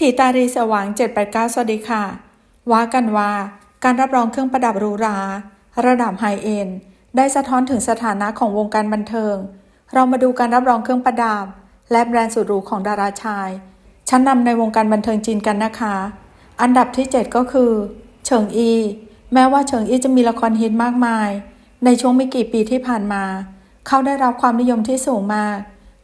ถีตารีสว่าง 789 สวัสดีค่ะ ว่ากันว่า การรับรองเครื่องประดับหรูหรา ระดับไฮเอ็นด์ได้สะท้อนถึงสถานะของวงการบันเทิง เรามาดูการรับรองเครื่องประดับ และแบรนด์สุดหรูของดาราชาย ชั้นนำในวงการบันเทิงจีนกันนะคะ อันดับที่ 7 ก็คือ เฉิงอี แม้ว่าเฉิงอีจะมีละครฮิตมากมาย ในช่วงไม่กี่ปีที่ผ่านมา เขาได้รับความนิยมที่สูงมาก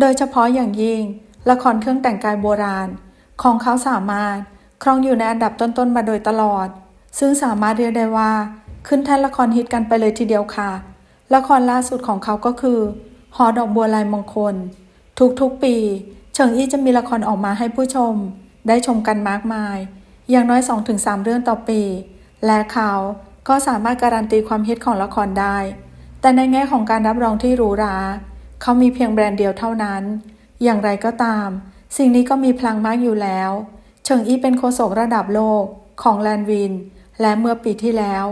โดยเฉพาะอย่างยิ่ง ละครเครื่องแต่งกายโบราณ ของเขาสามารถครองอยู่ในอันดับต้นๆมาโดยตลอด ซึ่งสามารถเรียกได้ว่า ขึ้นแท่นละครฮิตกันไปเลยทีเดียวค่ะ ละครล่าสุดของเขาก็คือ หอดอกบัวลายมงคล ทุกๆปี เฉิงอี้จะมีละครออกมาให้ผู้ชม ได้ชมกันมากมาย อย่างน้อย 2-3 เรื่องต่อปี และเขาก็สามารถการันตีความฮิตของละครได้ แต่ในแง่ของการรับรองที่หรูหรา เขามีเพียงแบรนด์เดียวเท่านั้น อย่างไรก็ตาม สิ่งนี้ก็มีพลังมากอยู่แล้ว เฉิงอี้เป็นโฆษกระดับโลกของแลนวิน และเมื่อปีที่แล้ว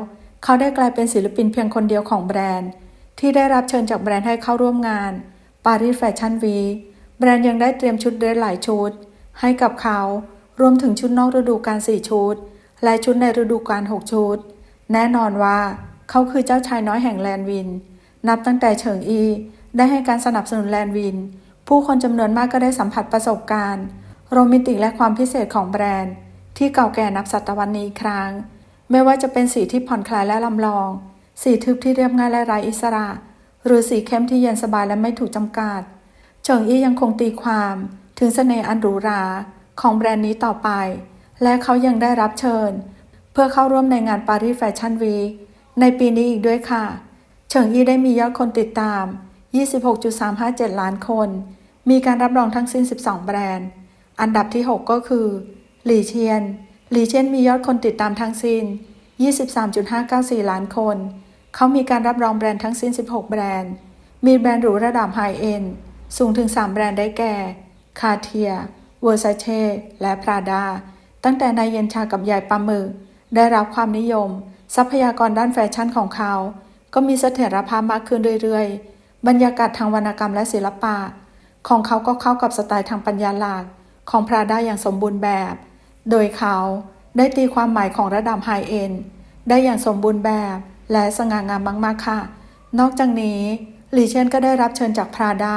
เขาได้กลายเป็นศิลปินเพียงคนเดียวของแบรนด์ ที่ได้รับเชิญจากแบรนด์ให้เข้าร่วมงาน Paris Fashion Week แบรนด์ยังได้เตรียมชุดเดรสหลายชุด ให้กับเขา รวมถึงชุดนอกฤดูกาล4ชุด และชุดในฤดูกาล6ชุด แน่นอนว่าเขาคือเจ้าชายน้อยแห่งแลนวิน นับตั้งแต่เฉิงอีได้ให้การสนับสนุนแลนวิน ผู้คนจำนวนมากก็ได้สัมผัสประสบการณ์ โรแมนติกและความพิเศษของแบรนด์ ที่เก่าแก่นับศตวรรษนี้อีกครั้ง ไม่ว่าจะเป็นสีที่ผ่อนคลายและลำลอง สีทึบที่เรียบง่ายและไร้อิสระ หรือสีเข้มที่เย็นสบายและไม่ถูกจำกัด เฉิงอี้ยังคงตีความ ถึงเสน่ห์อันหรูหราของแบรนด์นี้ต่อไป และเขายังได้รับเชิญ เพื่อเข้าร่วมในงานปารีสแฟชั่นวีในปีนี้อีกด้วยค่ะ เฉิงอี้ได้มียอดคนติดตาม 26.357 ล้านคน มีการรับรองทั้งสิ้น 12 แบรนด์ อันดับที่ 6 ก็คือหลีเชียนหลีเชียนมียอดคนติดตามทั้งสิ้น 23.594 ล้านคน เขามีการรับรองแบรนด์ทั้งสิ้น 16 แบรนด์ มีแบรนด์หรูระดับไฮเอ็นสูงถึง 3 แบรนด์ได้แก่คาเทียเวอร์ซาเชและพราดาตั้งแต่นายเย็นชากับยายปลาหมึกได้รับความนิยม ทรัพยากรด้านแฟชั่นของเขา ก็มีเสถียรภาพมากขึ้นเรื่อยๆ บรรยากาศทางวรรณกรรมและศิลปะ ของเขาก็เข้ากับสไตล์ทางปัญญาหลักของพราดาอย่างสมบูรณ์แบบ โดยเขาได้ตีความหมายของระดับไฮเอ็นได้อย่างสมบูรณ์แบบและสง่างามมากๆค่ะ นอกจากนี้หลีเชนก็ได้รับเชิญจากพราดา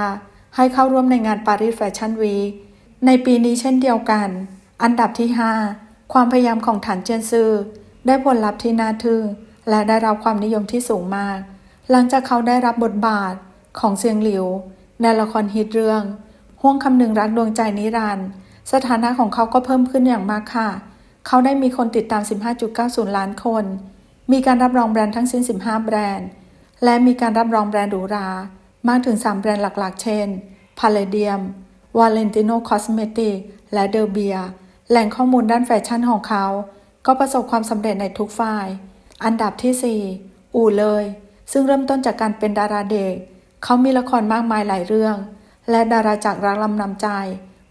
ให้เข้าร่วมในงานปารีสแฟชั่นวีคในปีนี้เช่นเดียวกัน อันดับที่ 5 ความพยายามของฐานเจียนซือได้ผลลัพธ์ที่น่าทึ่งและได้รับความนิยมที่สูงมาก หลังจากเขาได้รับบทบาท ของเซียงหลิว ในละครฮิตเรื่อง ห่วงคำหนึ่งรักดวงใจนิรันดร์สถานะของเขาก็เพิ่มขึ้นอย่างมากค่ะ เขาได้มีคนติดตาม 15.90 ล้านคน มีการรับรองแบรนด์ทั้งสิ้น 15 แบรนด์ และมีการรับรองแบรนด์หรูหรามากถึง 3 แบรนด์หลักๆ เช่น Palladium Valentino Cosmetic และเดอเบียแหล่งข้อมูลด้านแฟชั่นของเขา ก็ประสบความสำเร็จในทุกฝ่าย อันดับที่ 4 อู่เลย ซึ่งเริ่มต้นจากการเป็นดาราเด็ก เขามีละครมากมายหลายเรื่อง และดาราจากรักลำนำใจ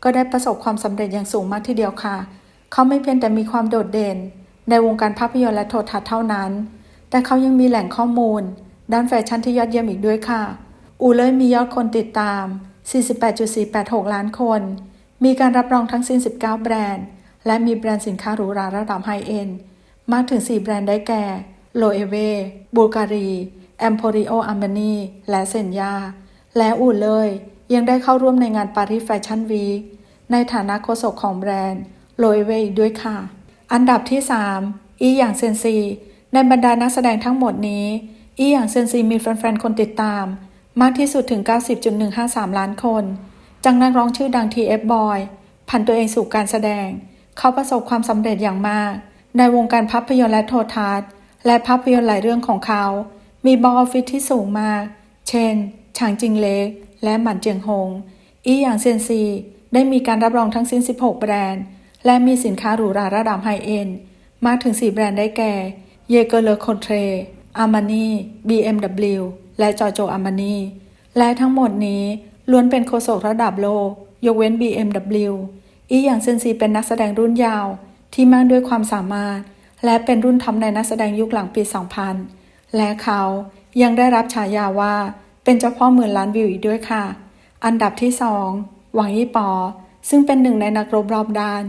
ก็ได้ประสบความสำเร็จอย่างสูงมากทีเดียวค่ะ เขาไม่เพียงแต่มีความโดดเด่น ในวงการภาพยนตร์และโทรทัศน์เท่านั้น แต่เขายังมีแหล่งข้อมูล ด้านแฟชั่นที่ยอดเยี่ยมอีกด้วยค่ะ อูเลยมียอดคนติดตาม 48.486 ล้านคน มีการรับรองทั้งสิ้น 19 แบรนด์ และมีแบรนด์สินค้าหรูหราระดับไฮเอ็นด์มากถึง 4 แบรนด์ได้แก่โลเอเวบูการี แอมโพริโออาร์มนีและเซนยา และอูเลยยังได้เข้าร่วมในงานปารีสแฟชั่นวีคในฐานะโฆษกของแบรนด์โลเอเวอีกด้วยค่ะ อันดับที่ 3 อีอย่างเซนซี ในบรรดานักแสดงทั้งหมดนี้ อีอย่างเซนซีมีแฟนๆ คนติดตาม มากที่สุดถึง 90.153 ล้านคน จากนักร้องชื่อดัง TF Boy ผันตัวเองสู่การแสดง เขาประสบความสำเร็จอย่างมาก ในวงการภาพยนตร์และโทรทัศน์ และภาพยนตร์หลายเรื่องของเขา มีบออฟฟิศที่สูงมาก เช่น ฉางจิงเล็ก และหมันเจียงฮงอีอย่างเซียนซี ได้มีการรับรองทั้งสิ้น 16 แบรนด์ และมีสินค้าหรูหราระดับไฮเอ็นด์มากถึง 4 แบรนด์ได้แก่ เยเกอร์เลอโคเทรอาร์มานี BMW และจอโจอาร์มานีและทั้งหมดนี้ล้วนเป็นโฆษกระดับโลก ยกเว้น BMW อีอย่างเซนซีเป็นนักแสดงรุ่นยาวที่มากด้วยความสามารถ และเป็นรุ่นท็อปในนักแสดงยุคหลังปี 2000 และเขายังได้รับฉายาว่าเป็นเจ้าพ่อหมื่นล้านวิวอีกด้วยค่ะ อันดับที่2หวังยี่ปอ ซึ่งเป็นหนึ่งในนักรบรอบด้าน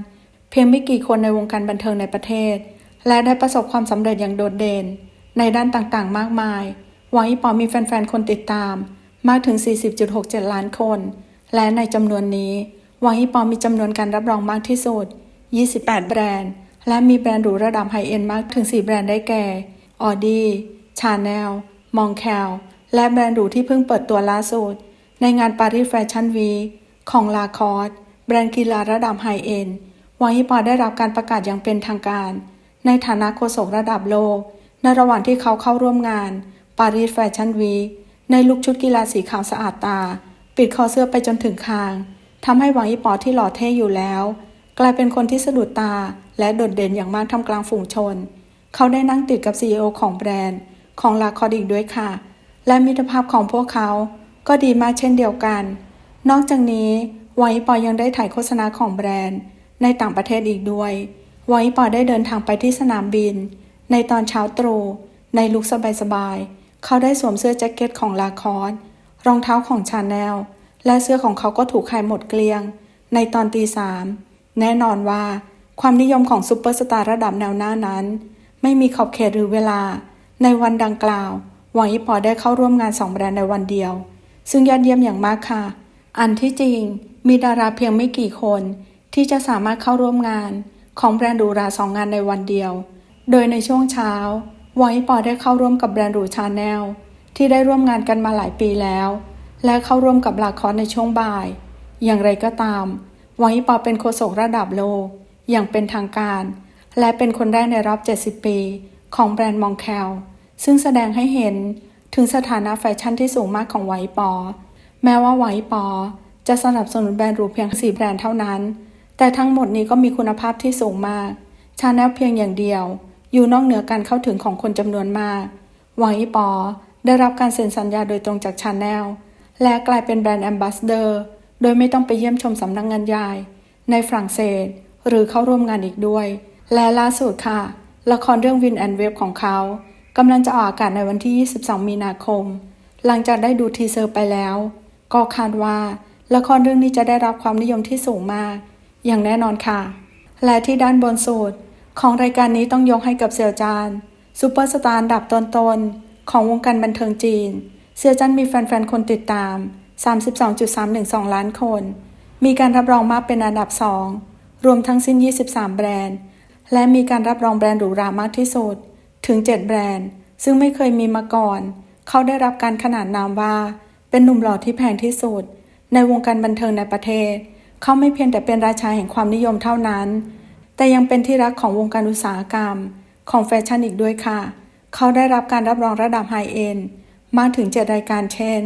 เพียงไม่กี่คนในวงการบันเทิงในประเทศ และได้ประสบความสำเร็จอย่างโดดเด่น ในด้านต่างๆ มากมาย หวังอีปอมีแฟนๆ คนติดตาม มากถึง 40.67 ล้านคน และในจำนวนนี้ หวังอีปอมีจำนวนการรับรองมากที่สุด 28 แบรนด์ และมีแบรนด์หรูระดับไฮเอ็นด์มากถึง 4 แบรนด์ได้แก่ Audi Chanel m o n c l และแบรนด์หรูที่เพิ่งเปิดตัวล่าสุด ในงานปารีสแฟชั่นวีของลาคอสแบรนด์กีฬาระดับไฮเอ็นหวังอีปอได้รับการประกาศอย่างเป็นทางการ ในฐานะโฆษกระดับโลก ในระหว่างที่เขาเข้าร่วมงานปารีสแฟชั่นวีในลุคชุดกีฬาสีขาวสะอาดตา ปิดคอเสื้อไปจนถึงคางทำให้หวังอีปอที่หล่อเท่อยู่แล้ว กลายเป็นคนที่สะดุดตาและโดดเด่นอย่างมากทำกลางฝูงชน เขาได้นั่งติดกับ CEO ของแบรนด์ ของลาคอดิกด้วยค่ะ และมิตรภาพของพวกเขาก็ดีมากเช่นเดียวกัน นอกจากนี้หวังอีปอยังได้ถ่ายโฆษณาของแบรนด์ ในต่างประเทศอีกด้วยหวังอีปอได้เดินทางไปที่สนามบิน ในตอนเช้าตรู่ในลุคสบายๆเขาได้สวมเสื้อแจ็คเก็ตของลาคอสรองเท้าของชาแนลและเสื้อของเขาก็ถูกขายหมดเกลี้ยง ในตอนตีสามแน่นอนว่าความนิยมของซูเปอร์สตาร์ระดับแนวหน้านั้น ไม่มีขอบเขตหรือเวลา ในวันดังกล่าว หวังอีปอได้เข้าร่วมงานสองแบรนด์ในวันเดียว ซึ่งยอดเยี่ยมอย่างมากค่ะ อันที่จริง มีดาราเพียงไม่กี่คน ที่จะสามารถเข้าร่วมงาน ของแบรนด์หรูราสองงานในวันเดียว โดยในช่วงเช้าหวังอีปอได้เข้าร่วมกับแบรนด์หรูชาแนลที่ได้ร่วมงานกันมาหลายปีแล้ว และเข้าร่วมกับลาคอสในช่วงบ่าย อย่างไรก็ตามหวังอีปอเป็นโฆษกระดับโลกอย่างเป็นทางการ และเป็นคนแรกในรอบ 70 ปี ของแบรนด์มองแคลซึ่งแสดงให้เห็นถึงสถานะแฟชั่นที่สูงมากของไวปอ แม้ว่าไวปอ จะสนับสนุนแบรนด์หรูเพียง 4 แบรนด์เท่านั้น แต่ทั้งหมดนี้ก็มีคุณภาพที่สูงมาก ชาแนลเพียงอย่างเดียว อยู่นอกเหนือการเข้าถึงของคนจำนวนมากหวังอีปอ ได้รับการเซ็นสัญญาโดยตรงจากชาแนลและกลายเป็นแบรนด์แอมบาสเดอร์โดยไม่ต้องไปเยี่ยมชมสำนักงงานใหญ่ในฝรั่งเศส หรือเข้าร่วมงานอีกด้วย และล่าสุดค่ะ ละครเรื่องวินแอนเวฟของเขากำลังจะออกอากาศในวันที่ 22 มีนาคม หลังจากได้ดูทีเซอร์ไปแล้ว ก็คาดว่าละครเรื่องนี้จะได้รับความนิยมที่สูงมาก อย่างแน่นอนค่ะ และที่ด้านบนสุดของรายการนี้ต้องยกให้กับเซียวจานซูเปอร์สตาร์ดับต้นๆของวงการบันเทิงจีนเซียวจันมีแฟนๆ คนติดตาม 32.312 ล้านคน มีการรับรองมากเป็นอันดับ 2 รวมทั้งสิ้น 23 แบรนด์ และมีการรับรองแบรนด์หรูหรามากที่สุด ถึง 7 แบรนด์ ซึ่งไม่เคยมีมาก่อน เขาได้รับการขนานนามว่า เป็นหนุ่มหล่อที่แพงที่สุด ในวงการบันเทิงในประเทศ เขาไม่เพียงแต่เป็นราชาแห่งความนิยมเท่านั้น แต่ยังเป็นที่รักของวงการอุตสาหกรรม ของแฟชั่นอีกด้วยค่ะ เขาได้รับการรับรองระดับไฮเอ็นมากถึง 7 รายการเช่น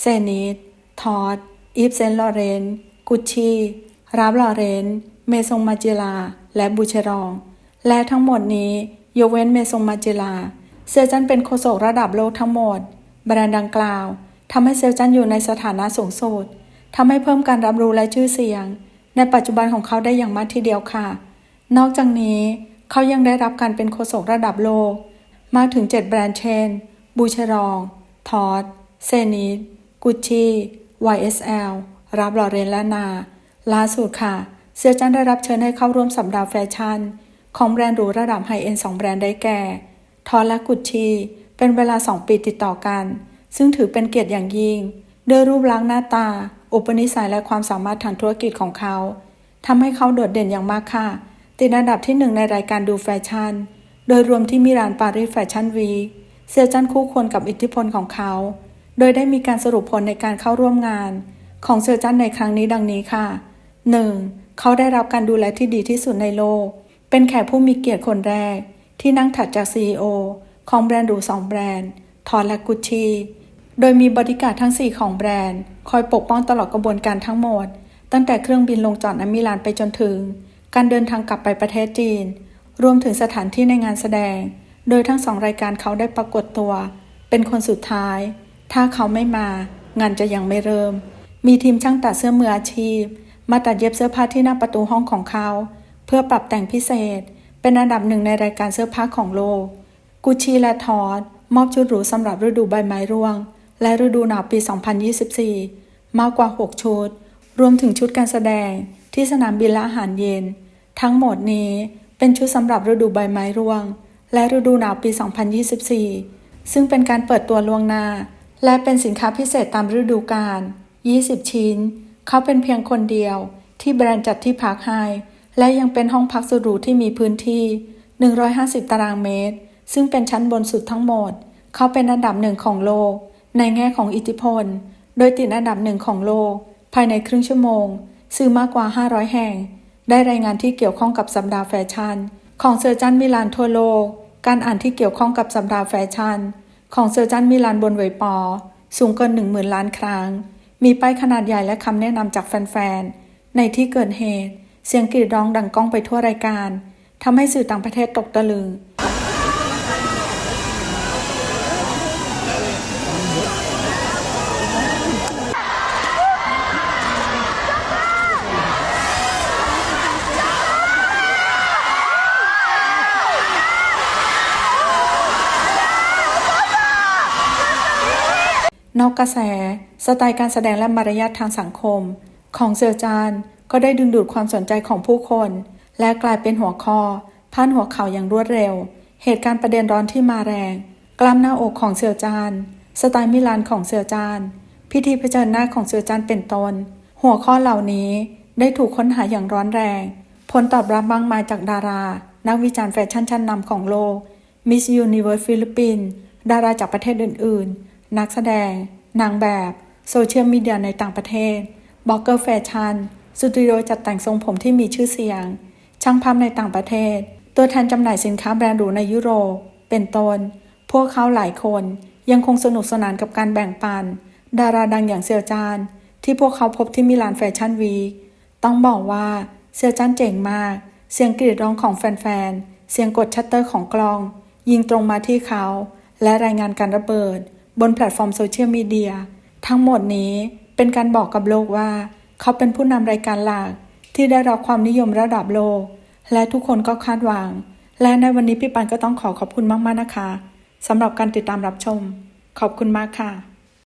เซนิตทอดอีฟเซนลอเรน กุชชีรับลอเรน เมซงมาเจลา และบูเชรอง และทั้งหมดนี้ยกเว้นเมซงมาเจลา เซลจันเป็นโฆษกระดับโลกทั้งหมดแบรนด์ดังกล่าวทำให้เซลจันอยู่ในสถานะสูงสุดทำให้เพิ่มการรับรู้และชื่อเสียง ในปัจจุบันของเขาได้อย่างมากทีเดียวค่ะ นอกจากนี้เขายังได้รับการเป็นโฆษกระดับโลก มากถึง 7 แบรนด์เช่น บูเชรอง ทอดเซนิตกุชชี YSL รับลอเรนและนา ล่าสุดค่ะ เซียจันได้รับเชิญให้เข้าร่วมสัปดาห์แฟชั่น ของแบรนด์หรูระดับไฮเอ็นสองแบรนด์ได้แก่ ทอและกุชชี เป็นเวลา 2 ปีติดต่อกัน ซึ่งถือเป็นเกียรติอย่างยิ่งด้วยรูปลักษณ์หน้าตา อุปนิสัยและความสามารถทางธุรกิจของเขาทำให้เขาโดดเด่นอย่างมากค่ะ ติดอันดับที่หนึ่งในรายการดูแฟชั่น โดยรวมที่มิลานปารีสแฟชั่นวีเซียจันคู่ควรกับอิทธิพลของเขา โดยได้มีการสรุปผลในการเข้าร่วมงาน ของเซียจันในครั้งนี้ดังนี้ค่ะ 1. เขาได้รับการดูแลที่ดีที่สุดในโลก เป็นแขกผู้มีเกียรติคนแรก ที่นั่งถัดจาก CEO ของแบรนด์หรูสองแบรนด์ทอร์และกุชชีโดยมีบริการทั้ง 4 ของแบรนด์ คอยปกป้องตลอดกระบวนการทั้งหมด ตั้งแต่เครื่องบินลงจอดณมิลานไปจนถึง การเดินทางกลับไปประเทศจีน รวมถึงสถานที่ในงานแสดง โดยทั้งสองรายการเขาได้ปรากฏตัว เป็นคนสุดท้าย ถ้าเขาไม่มา งานจะยังไม่เริ่ม มีทีมช่างตัดเสื้อมืออาชีพ มาตัดเย็บเสื้อผ้าที่หน้าประตูห้องของเขา เพื่อปรับแต่งพิเศษ เป็นอันดับหนึ่งในรายการเสื้อผ้าของโลก กุชชีและทอดมอบชุดหรูสำหรับฤดูใบไม้ร่วง และฤดูหนาวปี 2024 มากกว่า 6 ชุด รวมถึงชุดการแสดงที่สนามบินและอาหารเย็น ทั้งหมดนี้เป็นชุดสำหรับฤดูใบไม้ร่วง และฤดูหนาวปี 2024 ซึ่งเป็นการเปิดตัวล่วงหน้า และเป็นสินค้าพิเศษตามฤดูกาล 20 ชิ้น เขาเป็นเพียงคนเดียวที่แบรนด์จัดที่พักให้ และยังเป็นห้องพักสุดหรูที่มีพื้นที่ 150 ตารางเมตร ซึ่งเป็นชั้นบนสุดทั้งหมด เขาเป็นอันดับหนึ่งของโลก ในแง่ของอิทธิพล โดยติดอันดับหนึ่งของโลก ภายในครึ่งชั่วโมง ซื้อมากกว่า 500 แห่ง ได้รายงานที่เกี่ยวข้องกับสัปดาห์แฟชั่น ของเซอร์จันมิลานทั่วโลก การอ่านที่เกี่ยวข้องกับสัปดาห์แฟชั่น ของเซอร์จันมิลานบนเวยปอ สูงเกิน10,000 ล้านครั้ง มีป้ายขนาดใหญ่และคำแนะนำจากแฟนๆ ในที่เกิดเหตุ เสียงกรีดร้องดังก้องไปทั่วรายการทำให้สื่อต่างประเทศตกตะลึง กระแส สไตล์การแสดงและมารยาททางสังคม ของเซอร์จานก็ได้ดึงดูดความสนใจของผู้คน และกลายเป็นหัวข้อพาดหัวข่าวอย่างรวดเร็ว เหตุการณ์ประเด็นร้อนที่มาแรง กล้ามหน้าอกของเซอร์จาน สไตล์มิลานของเซอร์จาน พิธีเผชิญหน้าของเซอร์จานเป็นต้น หัวข้อเหล่านี้ได้ถูกค้นหาอย่างร้อนแรง ผลตอบรับมากมายจากดารา นักวิจารณ์แฟชั่นชั้นนำของโลกมิสยูนิเวิร์สฟิลิปปินส์ดาราจากประเทศอื่น ๆ นักแสดง นางแบบ โซเชียลมีเดียในต่างประเทศบล็อกเกอร์แฟชั่นสตูดิโอจัดแต่งทรงผมที่มีชื่อเสียง ช่างภาพในต่างประเทศ ตัวแทนจำหน่ายสินค้าแบรนด์หรูในยุโรป เป็นต้น พวกเขาหลายคนยังคงสนุกสนานกับการแบ่งปัน ดาราดังอย่างเซียวจานที่พวกเขาพบที่มิลานแฟชั่นวีคต้องบอกว่าเซียวจันเจ๋งมาก เสียงกรีดร้องของแฟนๆ เสียงกดชัตเตอร์ของกล้อง ยิงตรงมาที่เขา และรายงานการระเบิด บนแพลตฟอร์มโซเชียลมีเดียทั้งหมดนี้เป็นการบอกกับโลกว่า เขาเป็นผู้นำรายการหลักที่ได้รับความนิยมระดับโลก และทุกคนก็คาดหวัง และในวันนี้พี่ปันก็ต้องขอขอบคุณมากๆนะคะสำหรับการติดตามรับชม ขอบคุณมากค่ะ